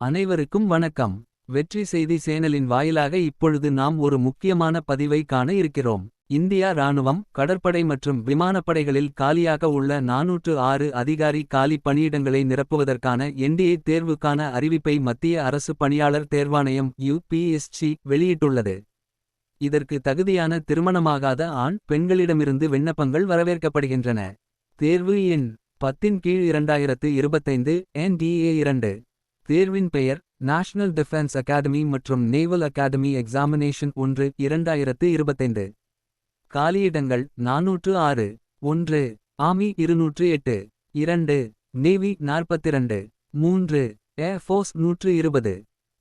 அனைவருக்கும் வணக்கம். வெற்றி செய்தி சேனலின் வாயிலாக இப்பொழுது நாம் ஒரு முக்கியமான பதிவை காண இருக்கிறோம். இந்தியா ராணுவம் கடற்படை மற்றும் விமானப்படைகளில் காலியாக உள்ள நாநூற்று ஆறு அதிகாரி காலி பணியிடங்களை நிரப்புவதற்கான என்டிஏ தேர்வுக்கான அறிவிப்பை மத்திய அரசு பணியாளர் தேர்வாணையம் யுபிஎஸ்சி வெளியிட்டுள்ளது. இதற்கு தகுதியான திருமணமாகாத ஆண் பெண்களிடமிருந்து விண்ணப்பங்கள் வரவேற்கப்படுகின்றன. தேர்வு எண் பத்தின் கீழ் இரண்டாயிரத்து இருபத்தைந்து என்டிஏ இரண்டு. தேர்வின் பெயர் நேஷனல் டிஃபென்ஸ் அகாடமி மற்றும் நேவல் அகாடமி எக்ஸாமினேஷன் ஒன்று இரண்டாயிரத்து இருபத்தைந்து. காலியிடங்கள் நாநூற்று ஆறு. ஒன்று ஆமி இருநூற்று எட்டு. இரண்டு நேவி நாற்பத்திரண்டு. மூன்று ஏர்ஃபோர்ஸ் நூற்று இருபது.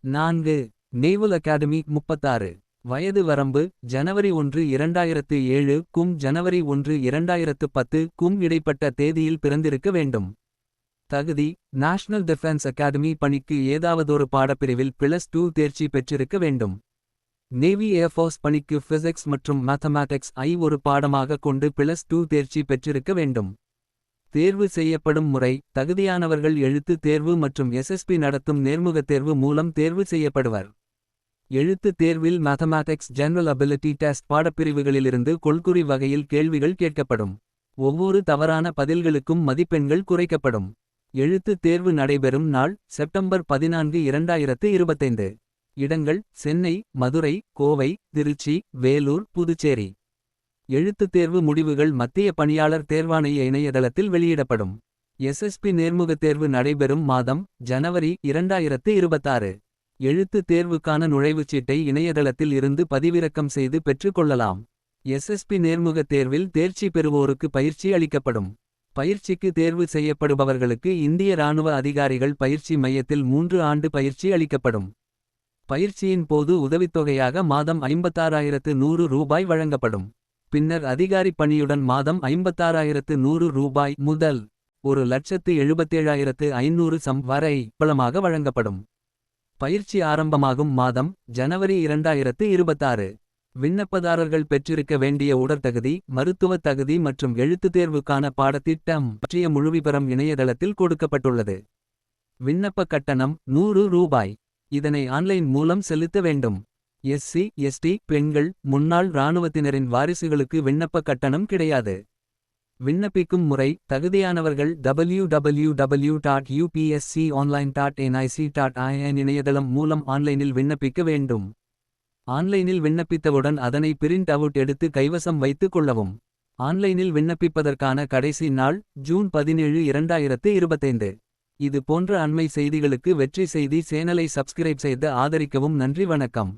நான்கு நேவல் அகாடமி முப்பத்தாறு. வயது வரம்பு ஜனவரி ஒன்று இரண்டாயிரத்து ஏழு. கும் ஜனவரி ஒன்று இரண்டாயிரத்து பத்து. கும் இடைப்பட்ட தேதியில் பிறந்திருக்க வேண்டும். தகுதி நேஷனல் டிஃபென்ஸ் அகாடமி பணிக்கு ஏதாவதொரு பாடப்பிரிவில் பிளஸ் டூ தேர்ச்சி பெற்றிருக்க வேண்டும். நேவி ஏர்ஃபோர்ஸ் பணிக்கு பிசிக்ஸ் மற்றும் மேத்தமேட்டிக்ஸ் ஐ ஒரு பாடமாக கொண்டு பிளஸ் டூ தேர்ச்சி பெற்றிருக்க வேண்டும். தேர்வு செய்யப்படும் முறை தகுதியானவர்கள் எழுத்து தேர்வு மற்றும் எஸ்எஸ்பி நடத்தும் நேர்முகத் தேர்வு மூலம் தேர்வு செய்யப்படுவர். எழுத்து தேர்வில் மேத்தமேட்டிக்ஸ் ஜெனரல் அபிலிட்டி டெஸ்ட் பாடப்பிரிவுகளிலிருந்து கொள்குறி வகையில் கேள்விகள் கேட்கப்படும். ஒவ்வொரு தவறான பதில்களுக்கும் மதிப்பெண்கள் குறைக்கப்படும். எழுத்து தேர்வு நடைபெறும் நாள் செப்டம்பர் பதினான்கு இரண்டாயிரத்து இருபத்தைந்து. இடங்கள் சென்னை மதுரை கோவை திருச்சி வேலூர் புதுச்சேரி. எழுத்துத் தேர்வு முடிவுகள் மத்திய பணியாளர் தேர்வாணைய இணையதளத்தில் வெளியிடப்படும். எஸ்எஸ்பி நேர்முகத் தேர்வு நடைபெறும் மாதம் ஜனவரி இரண்டாயிரத்து இருபத்தாறு. எழுத்துத் தேர்வுக்கான நுழைவுச்சீட்டை இணையதளத்தில் இருந்து பதிவிறக்கம் செய்து பெற்றுக்கொள்ளலாம் எஸ்எஸ்பி நேர்முகத் தேர்வில் தேர்ச்சி பெறுவோருக்கு பயிற்சி அளிக்கப்படும். பயிற்சிக்கு தேர்வு செய்யப்படுபவர்களுக்கு இந்திய இராணுவ அதிகாரிகள் பயிற்சி மையத்தில் மூன்று ஆண்டு பயிற்சி அளிக்கப்படும். பயிற்சியின் போது உதவித்தொகையாக மாதம் ஐம்பத்தாறாயிரத்து நூறு ரூபாய் வழங்கப்படும். பின்னர் அதிகாரி பணியுடன் மாதம் ஐம்பத்தாறாயிரத்து நூறு ரூபாய் முதல் ஒரு லட்சத்து எழுபத்தேழாயிரத்து ஐநூறு சம் வரை பலமாக வழங்கப்படும். பயிற்சி ஆரம்பமாகும் மாதம் ஜனவரி இரண்டாயிரத்து இருபத்தாறு. விண்ணப்பதாரர்கள் பெற்றிருக்க வேண்டிய உடற்தகுதி மருத்துவத் தகுதி மற்றும் எழுத்துத் தேர்வுக்கான பாடத்திட்டம் பற்றிய முழுவிபரம் இணையதளத்தில் கொடுக்கப்பட்டுள்ளது. விண்ணப்ப கட்டணம் நூறு ரூபாய். இதனை ஆன்லைன் மூலம் செலுத்த வேண்டும். எஸ்சி எஸ்டி பெண்கள் முன்னாள் இராணுவத்தினரின் வாரிசுகளுக்கு விண்ணப்ப கட்டணம் கிடையாது. விண்ணப்பிக்கும் முறை தகுதியானவர்கள் W W W dot UPSC online dot NIC dot IN இணையதளம் மூலம் ஆன்லைனில் விண்ணப்பிக்க வேண்டும். ஆன்லைனில் விண்ணப்பித்தவுடன் அதனை பிரிண்ட் அவுட் எடுத்து கைவசம் வைத்துக் கொள்ளவும். ஆன்லைனில் விண்ணப்பிப்பதற்கான கடைசி நாள் ஜூன் பதினேழு இரண்டாயிரத்து இருபத்தைந்து. இது போன்ற அண்மை செய்திகளுக்கு வெற்றி செய்தி சேனலை சப்ஸ்கிரைப் செய்து ஆதரிக்கவும் நன்றி வணக்கம்.